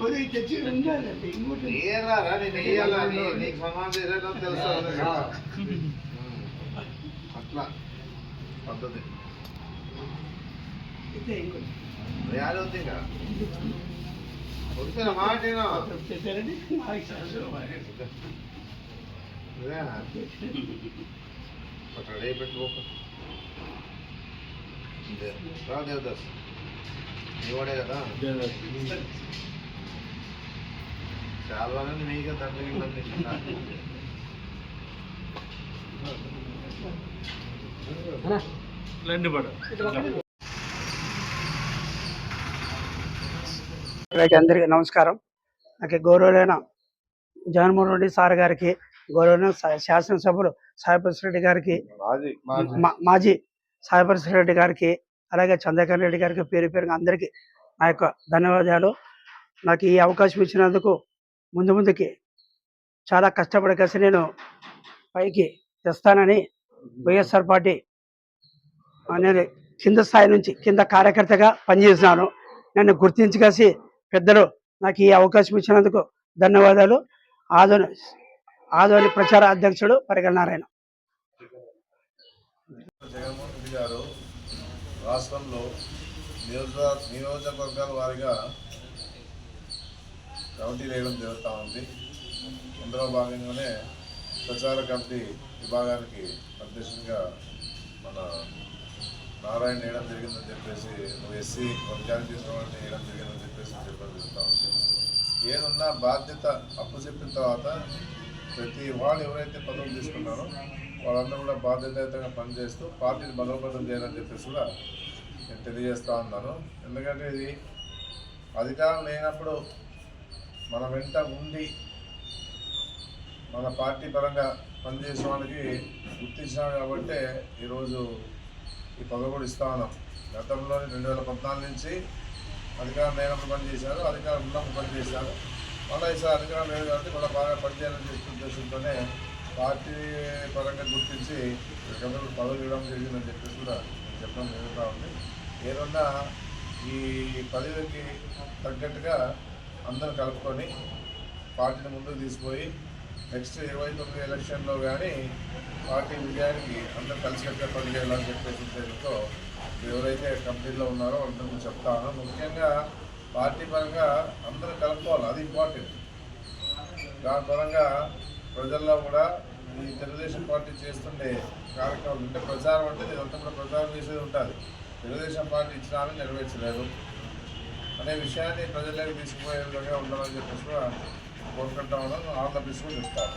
ఉదయం తెచ్చి ఉండాలండి ఇంకోటి ఏరా రా, నేను వేయాలా నీ- నీకు ఏదో తెలుసా అట్లా. పద్ధతి. ఇదే ఇంకోటి. ఇంకా? వద్దురా మాట? చెప్పారండి? అక్కడ పెట్టుకోక. రా దేవదాస్. నీవాడే కదా? చాలా మంది మీకే తండ్రి రైట్ అందరికీ నమస్కారం. నాకు గౌరవులైన జగన్మోహన్ రెడ్డి సార్ గారికి గౌరవైన శాసనసభ్యులు సాయిప్రస రెడ్డి గారికి మాజీ సాయిప్రస రెడ్డి గారికి అలాగే చంద్రకాంత్ రెడ్డి గారికి పేరు పేరుగా అందరికీ నా యొక్క ధన్యవాదాలు. నాకు ఈ అవకాశం ఇచ్చినందుకు ముందు ముందుకి చాలా కష్టపడి కలిసి నేను పైకి తెస్తానని వైఎస్ఆర్ పార్టీ నేను కింద స్థాయి నుంచి కింద కార్యకర్తగా పనిచేస్తున్నాను నన్ను గుర్తించి కలిసి పెద్దలు నాకు ఈ అవకాశం ఇచ్చినందుకు ధన్యవాదాలు. ఆదోని ఆదోని ప్రచార అధ్యక్షుడు పరిగణ నారాయణ. జగన్మోహన్ రెడ్డి గారు రాష్ట్రంలో నియోజక నియోజకవర్గాల వారిగా కమిటీ వేయడం జరుగుతూ ఉంది అందులో భాగంగానే ప్రచార కమిటీ విభాగానికి అధ్యక్షునిగా మన నారాయణ వేయడం జరిగిందని చెప్పేసి నువ్వు ఎస్సీ చేసిన వాడిని వేయడం జరిగిందని చెప్పేసి చెప్పడం జరుగుతూ ఉంది ఏదన్నా బాధ్యత అప్పు చెప్పిన తర్వాత ప్రతి వాళ్ళు ఎవరైతే పదవులు తీసుకున్నారో వాళ్ళందరూ కూడా బాధ్యతయుతంగా పనిచేస్తూ పార్టీని బలోపేతం చేయాలని చెప్పేసి కూడా నేను తెలియజేస్తూ ఉన్నాను. ఎందుకంటే ఇది అధికారం లేనప్పుడు మన వెంట ఉండి మన పార్టీ పరంగా పనిచేసిన వాళ్ళకి గుర్తించాం కాబట్టి ఈరోజు ఈ పదవి కూడా ఇస్తా ఉన్నాం. గతంలో రెండు వేల పద్నాలుగు నుంచి అధికారం లేనప్పుడు పనిచేశారు అధికారం ఉన్నప్పుడు పనిచేశారు. మళ్ళీ ఈసారి అధికారం లేదు కాబట్టి కూడా బాగా పనిచేయాలని చేసిన ఉద్దేశంతోనే పార్టీ పరంగా గుర్తించి గతంలో పదవి ఇవ్వడం జరిగిందని చెప్పేసి కూడా నేను చెప్పడం జరుగుతూ ఉంది. ఏదన్నా ఈ పదవికి తగ్గట్టుగా అందరూ కలుపుకొని పార్టీని ముందుకు తీసుకుపోయి నెక్స్ట్ ఇరవై తొమ్మిది ఎలక్షన్లో కానీ పార్టీ విజయానికి అందరూ కలిసికట్టుగా పనిచేయాలని చెప్పేసి ఉద్దేశంతో ఎవరైతే కంపెనీలో ఉన్నారో అందరికీ చెప్తాను ముఖ్యంగా పార్టీ పరంగా అందరూ కలుపుకోవాలి అది ఇంపార్టెంట్ దాని పరంగా ప్రజల్లో కూడా ఈ తెలుగుదేశం పార్టీ చేస్తుండే కార్యక్రమాలు అంటే ప్రచారం అంటే ఇదంతా కూడా ప్రచారం చేసేది ఉంటుంది. తెలుగుదేశం పార్టీ ఇచ్చిన నెరవేర్చలేదు. అనే విషయాన్ని ప్రజలకు తీసుకుపోయే విధంగా ఉండాలని చెప్పేసి కూడా కోరుకుంటా ఉన్నాను. ఆంధ్రప్రదేశ్ కూడా చెప్తాను